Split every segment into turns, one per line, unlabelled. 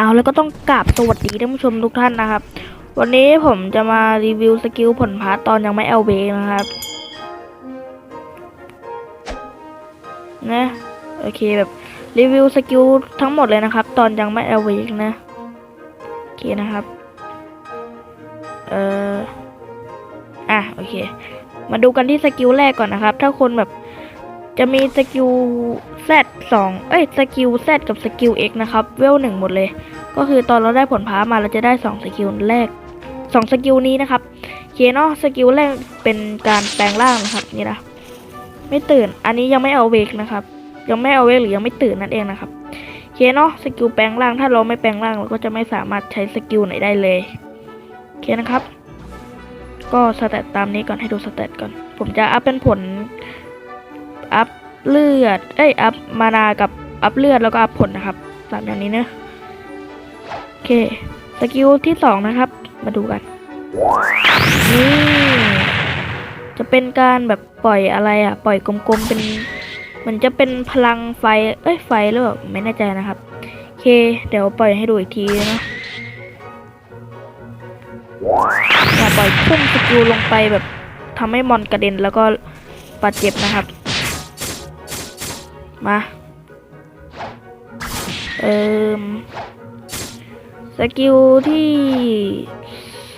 เอาแล้วก็ต้องกราบสวัสดีท่านผู้ชมทุกท่านนะครับ วันนี้ผมจะมารีวิวสกิลผลพาร์ตตอนยังไม่เอลเบนะครับนะโอเคแบบรีวิวสกิลทั้งหมดเลยนะครับ ตอนยังไม่เอลเบนะโอเคนะครับเอ่ออะโอเค มาดูกันที่สกิลแรกก่อนนะครับ ถ้าคนแบบ จะมีสกิล Z สองเอ้ยสกิล Z กับสกิล X นะครับ เวลหนึ่งหมดเลย ก็คือตอนเราได้ผลพามาเราจะได้สองสกิลแรกสองสกิลนี้นะครับเคเนาะสกิลแรกเป็นการแปลงร่างนะครับนี่นะไม่ตื่น อันนี้ยังไม่เอาเวกนะครับ ยังไม่เอาเวกหรือยังไม่ตื่นนั่นเองนะครับเคเนาะสกิลแปลงร่างถ้าเราไม่แปลงร่างเราก็จะไม่สามารถใช้สกิลไหนได้เลยเคนะครับ ก็สเตตตามนี้ก่อนให้ดูสเตตก่อน ผมจะอัพเป็นผล อัพเลือด เอ้ย อัพมานากับอัพเลือดแล้วก็อัพผลนะครับสามอย่างนี้เนอะโอเค สกิลที่สองนะครับ มาดูกัน นี่ จะเป็นการแบบปล่อยอะไรอะปล่อยกลมๆ เป็นมันจะเป็นพลังไฟ เอ้ย ไฟหรือเปล่า ไม่แน่ใจนะครับโอเค เดี๋ยวปล่อยให้ดูอีกทีนะอย่าปล่อยพุ่งสกิลลงไปแบบทำให้มอนกระเด็นแล้วก็บาดเจ็บนะครับ มาเอ่มสกิลที่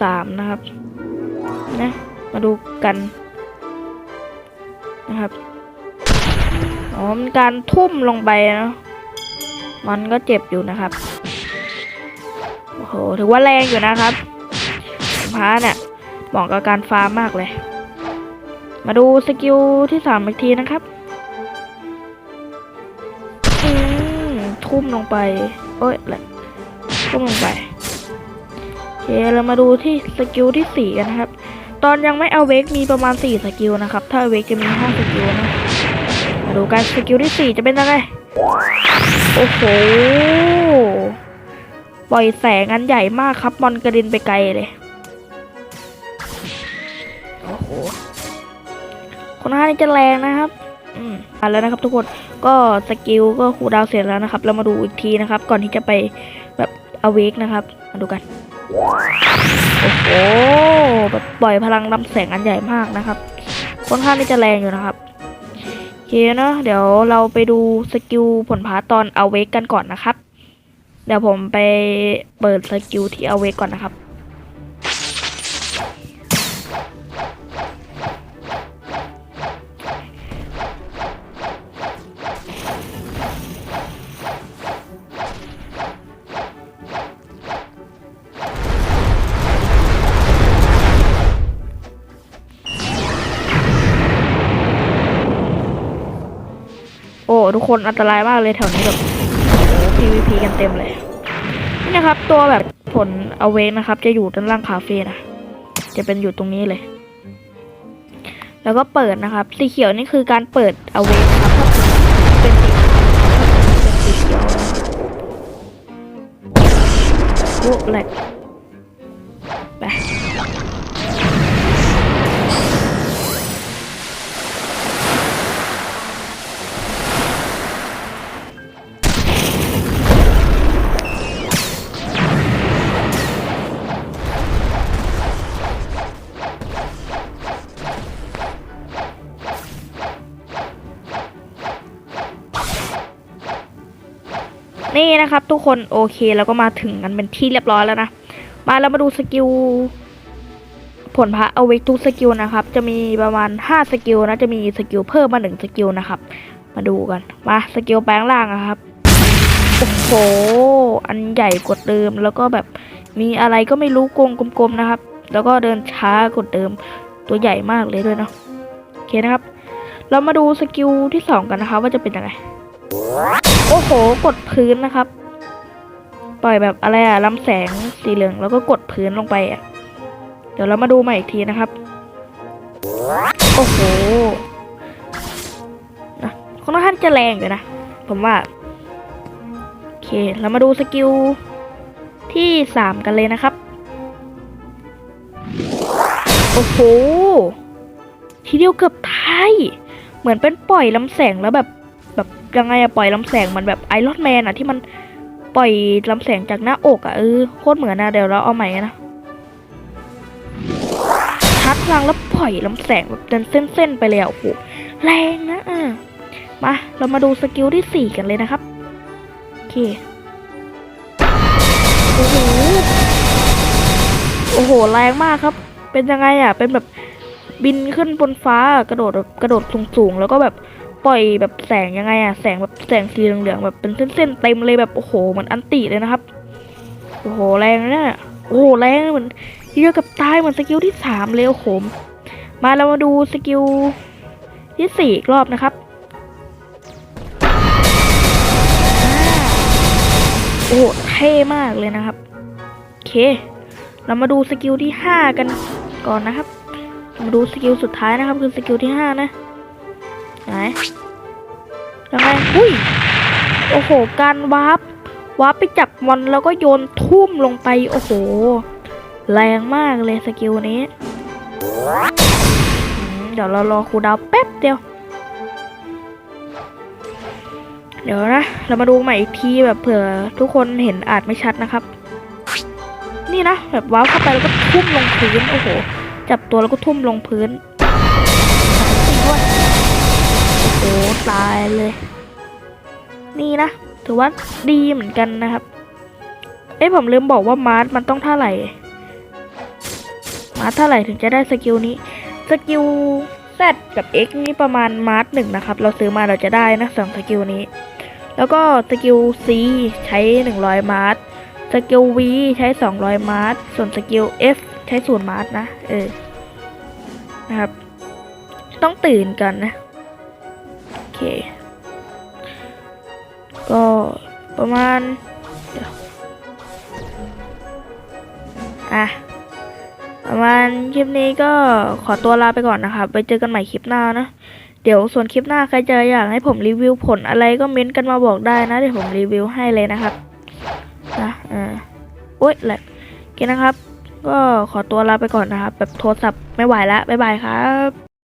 สามนะครับนะมาดูกันนะครับอ๋อมันการทุ่มลงไปนะมันก็เจ็บอยู่นะครับโอ้โหถือว่าแรงอยู่นะครับพาเนี่ยเหมาะกับการฟาร์มมากเลย มาดูสกิลที่สามอีกทีนะครับ มทุ่มลงไปโอ้ยแหละทุ่มลงไปโอเคเรามาดูที่สกิลที่สี่กันนะครับ ตอนยังไม่เอาเวกมีประมาณสี่สกิลนะครับ ถ้าเวกจะมีห้าสกิลนะมาดูกันสกิลที่สี่จะเป็นยังไงโอ้โหปล่อยแสงอันใหญ่มากครับมอนกระด็นไปไกลเลยโอ้โหคนห้านี่จะแรงนะครับ อืมอะแล้วนะครับทุกคน ก็สกิลก็คูลดาวเสร็จแล้วนะครับ เรามาดูอีกทีนะครับ ก่อนที่จะไปแบบอเวกนะครับ มาดูกัน โอ้โห แบบปล่อยพลังลำแสงอันใหญ่มากนะครับ ค่อนข้างที่จะแรงอยู่นะครับโอเคเนะเดี๋ยวเราไปดูสกิลผลพาตอนอเวกกันก่อนนะครับ เดี๋ยวผมไปเปิดสกิลที่อเวกก่อนนะครับ กคนอันตรายมากเลยแถวนี้แบบโอ้ PVP กันเต็มเลย นี่นะครับ ตัวแบบผลเอาเวกนะครับ จะอยู่ด้านล่างคาเฟ่นะ จะเป็นอยู่ตรงนี้เลย แล้วก็เปิดนะครับ สีเขียวนี่คือการเปิดเอาเวกนะครับถ้าเป็นสีเป็นสีเขียวโอ้แหลก นี่นะครับทุกคนโอเคแล้วก็มาถึงกันเป็นที่เรียบร้อยแล้วนะ มาเรามาดูสกิลผลพระเอาไว้ทุกสกิลนะครับ จะมีประมาณ 5 สกิลนะ จะมีสกิลเพิ่มมาหนึ่งสกิลนะครับ มาดูกัน มาสกิลแปลงร่างอะครับ โอ้โห อันใหญ่กว่าเดิม แล้วก็แบบมีอะไรก็ไม่รู้กงกลมๆนะครับ แล้วก็เดินช้ากว่าเดิม ตัวใหญ่มากเลยด้วยเนาะ โอเคนะครับ เรามาดูสกิลที่สองกันนะคะว่าจะเป็นยังไง โอ้โห กดพื้นนะครับ ปล่อยแบบอะไรอะลำแสงสีเหลืองแล้วก็กดพื้นลงไปอะเดี๋ยวเรามาดูใหม่อีกทีนะครับ โอ้โหนะค่อนข้างจะแรงอยู่นะ ผมว่า โอเค เรามาดูสกิลที่สามกันเลยนะครับ โอ้โห ทีเดียวเกือบไทยเหมือนเป็นปล่อยลำแสงแล้วแบบ แบบยังไงอะปล่อยลำแสงมือนแบบไอรอนแมนอะที่มันปล่อยลำแสงจากหน้าอกอะเออโคตรเหมือนนะเดี๋ยวเราเอาใหม่นะชาร์จพลังแล้วปล่อยลำแสงแบบเป็นเส้นๆไปเลยอะโอ้โหแรงนะอะมาเรามาดูสกิลที่สี่กันเลยนะครับโอเคโอ้โหโอ้โหแรงมากครับ เป็นยังไงอะเป็นแบบบินขึ้นบนฟ้ากระโดดกระโดดสูงๆแล้วก็แบบ ปล่อยแบบแสงยังไงอะแสงแบบแสงสีเหลืองๆแบบเป็นเส้นๆเต็มเลยแบบโอ้โหเหมันอันติเลยนะครับโอ้โหแรงนะเนี่ยโอ้โหแรงเหมือนเยอะกับตายเหมือนสกิลที่สามเลยโอ้โหมาเรามาดูสกิลที่สี่อีกรอบนะครับโอ้โหเท่มากเลยนะครับโอเค เรามาดูสกิลที่ห้ากันก่อนนะครับ มาดูสกิลสุดท้ายนะครับคือสกิลที่ห้านะ ไหนยังไงอุ้ย โอ้โห การวาร์ปวาร์ปไปจับมอนแล้วก็โยนทุ่มลงไป โอ้โห แรงมากเลยสกิลนี้ เดี๋ยวเรารอครูดาวแป๊บเดียว เดี๋ยวนะ เรามาดูใหม่อีกทีแบบเผื่อทุกคนเห็นอาจไม่ชัดนะครับ นี่นะ แบบว้าวเข้าไปแล้วก็ทุ่มลงพื้น โอ้โห จับตัวแล้วก็ทุ่มลงพื้น โอ้ตายเลย นี่นะ ถือว่าดีเหมือนกันนะครับ เอ้ยผมลืมบอกว่ามาร์ทมันต้องเท่าไหร่ มาร์ทเท่าไหร่ถึงจะได้สกิลนี้ สกิล Z กับ X นี่ประมาณมาร์ทหนึ่งนะครับ เราซื้อมาเราจะได้นะสองสกิลนี้ แล้วก็สกิล C ใช้ 100 มาร์ทสกิล V ใช้ 200 มาร์ทส่วนสกิล F ใช้0มาร์ทนะ เออ นะครับ ต้องตื่นกันนะ ก็ประมาณอะประมาณคลิปนี้ก็ขอตัวลาไปก่อนนะครับ ไปเจอกันใหม่คลิปหน้านะ เดี๋ยวส่วนคลิปหน้าใครจะอยากให้ผมรีวิวผลอะไรก็เม้นต์กันมาบอกได้นะ เดี๋ยวผมรีวิวให้เลยนะครับนะอ่าโอ๊ยแหละโอเคนะครับ ก็ขอตัวลาไปก่อนนะครับ แบบโทรศัพท์ไม่ไหวแล้วบ๊ายบายครับ